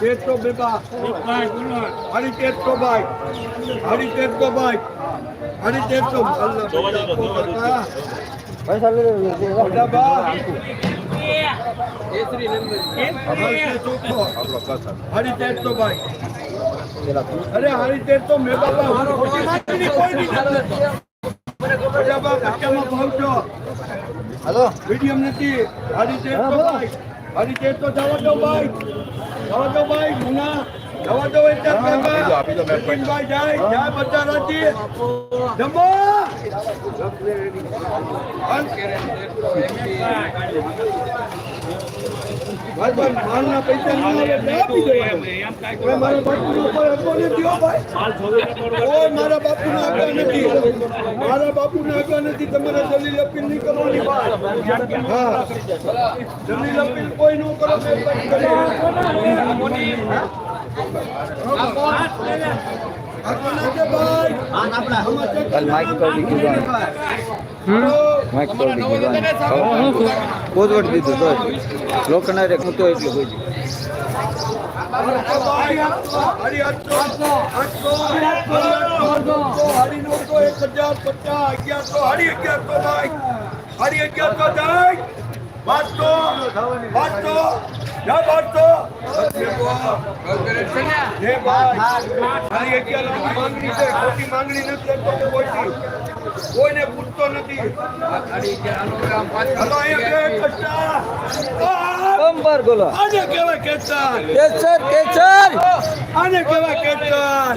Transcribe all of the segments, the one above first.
તેરસો બેબા. હાડી તેરસો ભાઈ. હાડી તેરસો ભાઈ. હાડી તેરસો મોટા બા ભાઈ. અરે હાડી તો મેં બાપા કોઈ નહીં મોટા બા કચ્ચામાં ભાવ છો. હાલો. મીડિયમ નથી. હાડી તેરસો ભાઈ. હાડી તેરસો જવા દો ભાઈ. જવા દો ભાઈ મુના. જવા દો એક ભાઈ જાય જાય બધા રાજી. જમો ભાઈ ભાઈ માલના પૈસા આપી દો મારા ભાઈ. મારા બાપુને નથી. મારા બાપુને આગળ નથી તમારે દલીલ અપીલ નહીં કરવાની ભાઈ હા. દલીલ અપીલ કોઈ ન કરો માઇક તો દીધી માઇક તો દીધી કોદવડ દીધું તો લોકોના હું તો એટલું કોઈ ભાઈ હરી અગિયારસો ભાઈ હરી અગિયારસો જાય બારસો બારસો જા બારસો હે ભાઈ હરી અગિયાર માંગણી છે ખોટી માંગણી નથી કરતો હું કોઈને પૂછતો નથી. હલો અહીંયા બોલો આને કેવા કેસર. કેસર કેચર આને કેવા કેસર.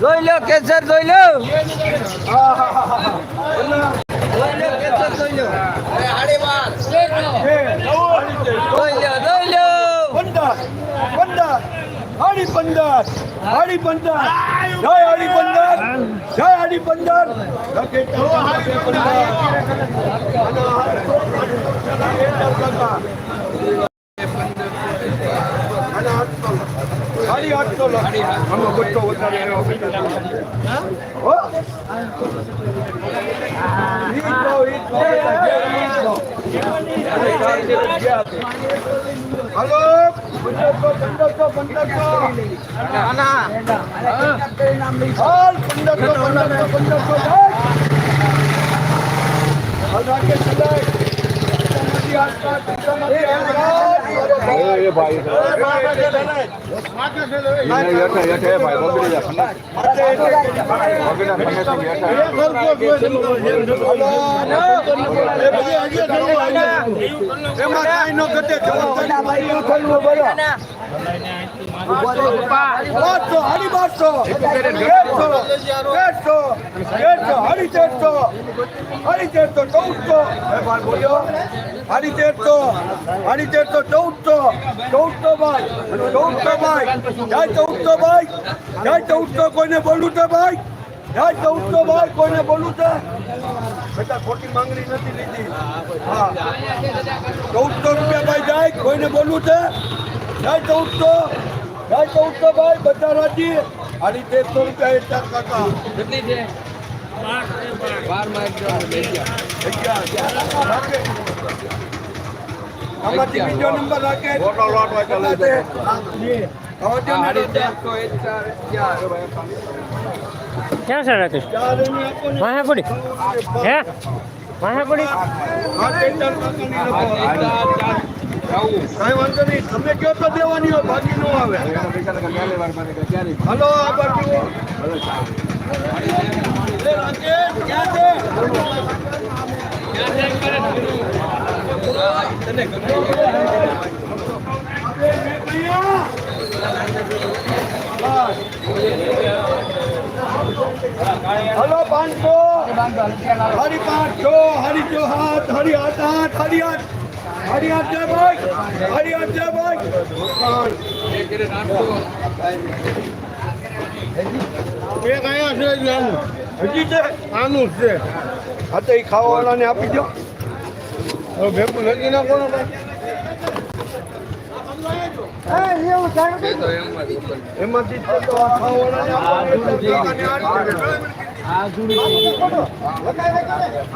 જોઈ લો કેસર જોઈ લો. જોઈ જોઈ લો હે, જોઈ લો જોઈ લો પંદર પંદર હાડી પંદર હાડી પંદર જય હાડી પંદર જય હાડી પંદર અને આઠસો. આમાં બધો વધારે આવ્યો બેટા. હો? ઈ તો, ઈ તો, ઈ તો. હલો પંદરસો પંદરસો પંદરસો. પંદરસો પંદરસો તમારી આસપાસ. એ ભાઈ યઠે ભાઈ બગડી જા ખંડા બગડા ખંડે થી યઠે એમાં કાંઈ ન ઘટે બારસો હરી બારસો તેરસો તેરસો તેરસો હરી તેરસો હરી તેરસો ચૌદસો બોલ્યો હાડી તેરસો હાડી તેરસો ચૌદસો ચૌદસો ભાઈ ચૌદસો ભાઈ જય ચૌદસો ભાઈ જાય ચૌદસો કોઈને બોલું છે ભાઈ જાય ચૌદસો ભાઈ કોઈને બોલું છે બેટા ખોટી માંગણી નથી લીધી હા ચૌદસો રૂપિયા ભાઈ જાય કોઈને બોલવું છે જાય ચૌદસો ભાઈ બધા રાજી. આડી તેરસો રૂપિયા એક ચાર કાકા. બીજો નંબર રાખે. મોટો લોટ હોય ને ક્યાં છે રાકેશ ને. વાહે પડી. હે? વાહે પડી? કાંઈ વાંધો નહીં. તમે કયો તો દેવાની હોય, બાકી નો આવે. હલો, આ બાજુ. હલો, પાંચસો. હરી પાંચસો હરી ચો હાથ, હરી હાથ હાથ, હરી આઠ હરી છે ભાઈ હરી છે ભાઈ એક અહીંયા છે. હજી છે આનું છે હા તો ખાવાવાળાને આપી દો હવે ભેગું લગી નાખો ને ભાઈ એમાંથી.